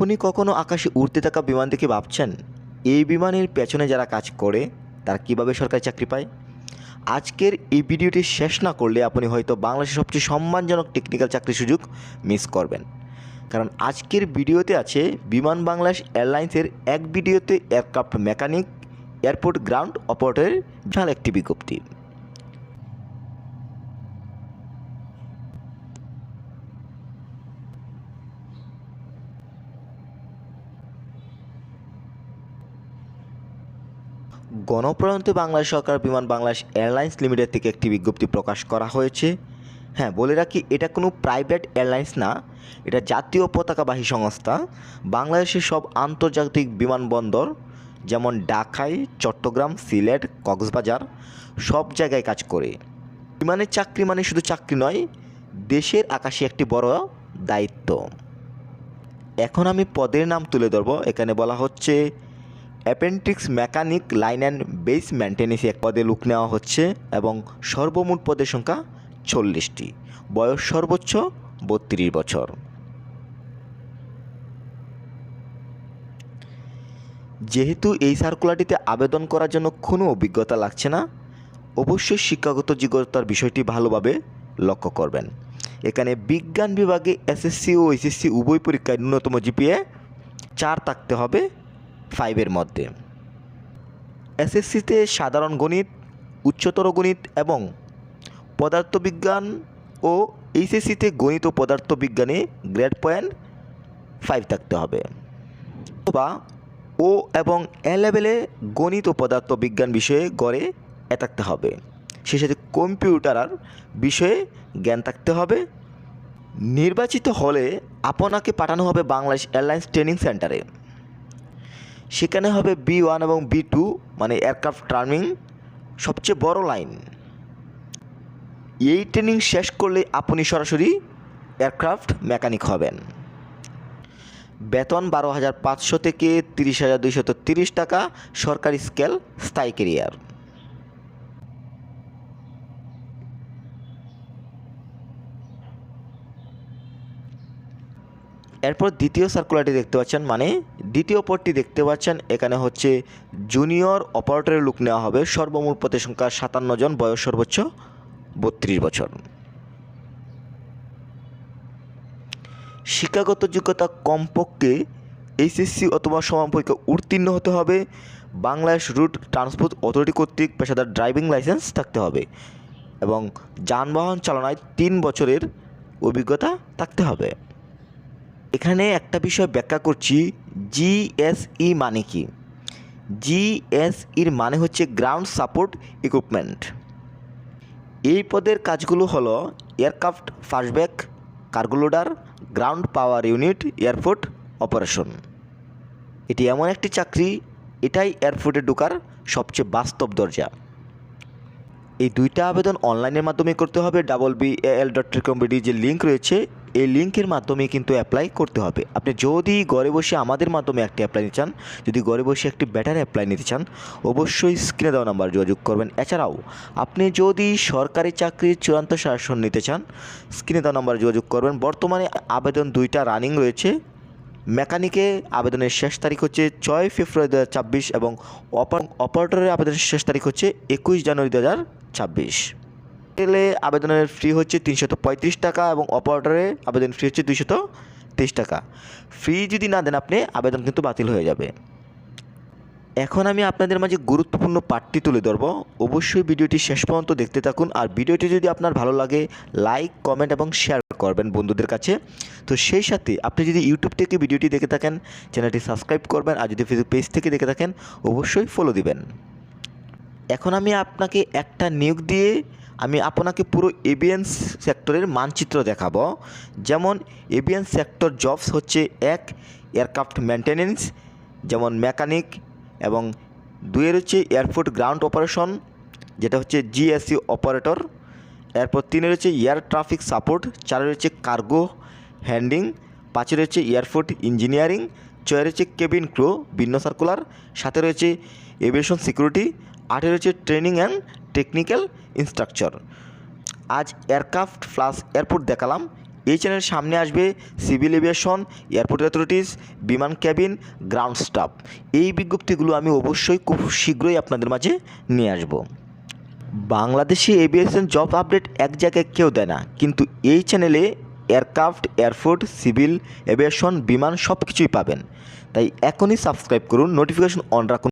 আপনি কখনো আকাশে উড়তে থাকা বিমান দেখে ভাবছেন, এই বিমানের পেছনে যারা কাজ করে, তারা কীভাবে সরকারি চাকরি পায়? আজকের এই ভিডিওটি শেষ না করলে আপনি হয়তো বাংলাদেশের সবচেয়ে সম্মানজনক টেকনিক্যাল চাকরির সুযোগ মিস করবেন। কারণ আজকের ভিডিওতে আছে বিমান বাংলাদেশ এয়ারলাইন্সের এক ভিডিওতে এয়ারক্রাফট মেকানিক, এয়ারপোর্ট গ্রাউন্ড অপারেটরের বিশাল একটি বিজ্ঞপ্তি। গণপ্রজাতন্ত্রী বাংলাদেশ সরকার বিমান বাংলাদেশ এয়ারলাইন্স লিমিটেড থেকে একটি বিজ্ঞপ্তি প্রকাশ করা হয়েছে। হ্যাঁ বলে রাখি, এটা কোনো প্রাইভেট এয়ারলাইন্স না, এটা জাতীয় পতাকাবাহী সংস্থা। বাংলাদেশের সব আন্তর্জাতিক বিমানবন্দর যেমন ঢাকায় চট্টগ্রাম, সিলেট, কক্সবাজার, সব জায়গায় কাজ করে। বিমানের চাকরি মানে শুধু চাকরি নয়, দেশের আকাশে একটি বড় দায়িত্ব। এখন আমি পদের নাম তুলে ধরবো। এখানে বলা হচ্ছে appendix mechanic line and base maintenance এক পদে লুক নেওয়া হচ্ছে এবং সর্বমোট পদের সংখ্যা চল্লিশটি। বয়স সর্বোচ্চ বত্রিশ বছর। যেহেতু এই সার্কুলারটিতে আবেদন করার জন্য কোনো অভিজ্ঞতা লাগছে না, অবশ্যই শিক্ষাগত যোগ্যতার বিষয়টি ভালোভাবে লক্ষ্য করবেন। এখানে বিজ্ঞান বিভাগে এসএসসি ও এসএসসি উভয় পরীক্ষায় ন্যূনতম জিপিএ চার থাকতে হবে। ফাইভের মধ্যে। এসএসসিতে সাধারণ গণিত, উচ্চতর গণিত এবং পদার্থবিজ্ঞান ও এইচএসসিতে গণিত ও পদার্থবিজ্ঞানে গ্রেড পয়েন্ট ফাইভ থাকতে হবে। অথবা ও এবং এ লেভেলে গণিত ও পদার্থবিজ্ঞান বিষয়ে গড়ে এ থাকতে হবে। সেই সাথে কম্পিউটার বিষয়ে জ্ঞান থাকতে হবে। নির্বাচিত হলে আপনাকে পাঠানো হবে বাংলাদেশ এয়ারলাইন্স ট্রেনিং সেন্টারে। সেখানে হবে বি ওয়ান এবং বি টু মানে এয়ারক্রাফট টার্মিং সবচেয়ে বড় লাইন এই ট্রেনিং শেষ করলে আপনি সরাসরি এয়ারক্রাফট মেকানিক হবেন। বেতন বারো হাজার পাঁচশো থেকে তিরিশ হাজার দুইশত তিরিশ টাকা, সরকারি স্কেল স্থায়ী কেরিয়ার এরপর দ্বিতীয় সার্কুলারটি দেখতে পাচ্ছেন মানে দ্বিতীয় পদটি দেখতে পাচ্ছেন, এখানে হচ্ছে জুনিয়র অপারেটরের লুক নেওয়া হবে। সর্বমূল পদের সংখ্যা সাতান্ন জন, বয়স সর্বোচ্চ বত্রিশ বছর। শিক্ষাগত যোগ্যতা কমপক্ষে এইচএসসি অথবা সমান পরীক্ষা উত্তীর্ণ হতে হবে। বাংলাদেশ রুট ট্রান্সপোর্ট অথরিটি কর্তৃক পেশাদার ড্রাইভিং লাইসেন্স থাকতে হবে এবং যানবাহন চালনায় তিন বছরের অভিজ্ঞতা থাকতে হবে। এখানে একটা বিষয় ব্যাখ্যা করছি জিএসই মানে কি? জিএসইর মানে হচ্ছে গ্রাউন্ড সাপোর্ট ইকুইপমেন্ট এই পদের কাজগুলো হলো aircraft ফাস্টব্যাক cargo loader ground power unit airport operation এটি এমন একটি চাকরি, এটাই এয়ারপোর্টে ঢোকার সবচেয়ে বাস্তব দরজা। এই দুইটা আবেদন অনলাইনের মাধ্যমে করতে হবে ডাবল বি এল ডট কম্পিটি যে লিঙ্ক রয়েছে এই লিঙ্কের মাধ্যমে কিন্তু অ্যাপ্লাই করতে হবে। আপনি যদি ঘরে বসে আমাদের মাধ্যমে একটি অ্যাপ্লাই নিতে চান, যদি ঘরে বসে একটি বেটার অ্যাপ্লাই নিতে চান, অবশ্যই স্ক্রিনে দেওয়া নাম্বার যোগাযোগ করবেন। এছাড়াও, আপনি যদি সরকারি চাকরির চূড়ান্ত শাসন নিতে চান স্ক্রিনে দেওয়া নাম্বার যোগাযোগ করবেন। বর্তমানে আবেদন দুইটা রানিং রয়েছে। মেকানিকে আবেদনের শেষ তারিখ হচ্ছে ছয় ফেব্রুয়ারি দু হাজার ছাব্বিশ এবং অপারেটরের আবেদনের শেষ তারিখ হচ্ছে একুশ জানুয়ারি দু ছাব্বিশ। এলে আবেদনের ফি হচ্ছে তিনশত পঁয়ত্রিশ টাকা এবং অপারেটরের আবেদন ফি হচ্ছে দুইশত তেইশ টাকা। ফি যদি না দেন আপনি, আবেদন কিন্তু বাতিল হয়ে যাবে। এখন আমি আপনাদের মাঝে গুরুত্বপূর্ণ পাঠটি তুলে ধরব। অবশ্যই ভিডিওটি শেষ পর্যন্ত দেখতে থাকুন আর ভিডিওটি যদি আপনার ভালো লাগে লাইক কমেন্ট এবং শেয়ার করবেন বন্ধুদের কাছে। তো সেই সাথে আপনি যদি ইউটিউব থেকে ভিডিওটি দেখে থাকেন, চ্যানেলটি সাবস্ক্রাইব করবেন আর যদি ফেসবুক পেজ থেকে দেখে থাকেন, অবশ্যই ফলো দিবেন। এখন আমি আপনাকে একটা নিয়োগ দিয়ে আমি আপনাকে পুরো এবিএন সেক্টরের মানচিত্র দেখাবো। যেমন এবিএন সেক্টর জবস হচ্ছে এক, এয়ারক্রাফট মেনটেনেন্স যেমন মেকানিক, এবং দুইয়ের হচ্ছে এয়ারপোর্ট গ্রাউন্ড অপারেশন, যেটা হচ্ছে জিএসসি অপারেটর। এরপর তিনের রয়েছে এয়ার ট্রাফিক সাপোর্ট, চারের রয়েছে কার্গো হ্যান্ডিং, পাঁচের রয়েছে এয়ারপোর্ট ইঞ্জিনিয়ারিং, ছয়ের হচ্ছে কেবিন ক্রো, ভিন্ন সার্কুলার সাথে রয়েছে এভিয়েশন সিকিউরিটি, আটের রয়েছে ট্রেনিং অ্যান্ড টেকনিক্যাল ইনস্ট্রাকচার আজ এয়ারক্রাফট প্লাস এয়ারপোর্ট দেখালাম। এই চ্যানেল সামনে আসবে সিভিল এভিয়েশন এয়ারপোর্ট অথরিটিস বিমান ক্যাবিন গ্রাউন্ড স্টাফ এই বিজ্ঞপ্তিগুলো আমি অবশ্যই খুব শীঘ্রই আপনাদের মাঝে নিয়ে আসব। বাংলাদেশি এভিয়েশন জব আপডেট এক জায়গায় কেউ দেয় না। কিন্তু এই চ্যানেলে এয়ারক্রাফট এয়ারফোর্ট সিভিল এভিয়েশন বিমান সব কিছুই পাবেন। তাই এখনই সাবস্ক্রাইব করুন নোটিফিকেশন অন রাখুন।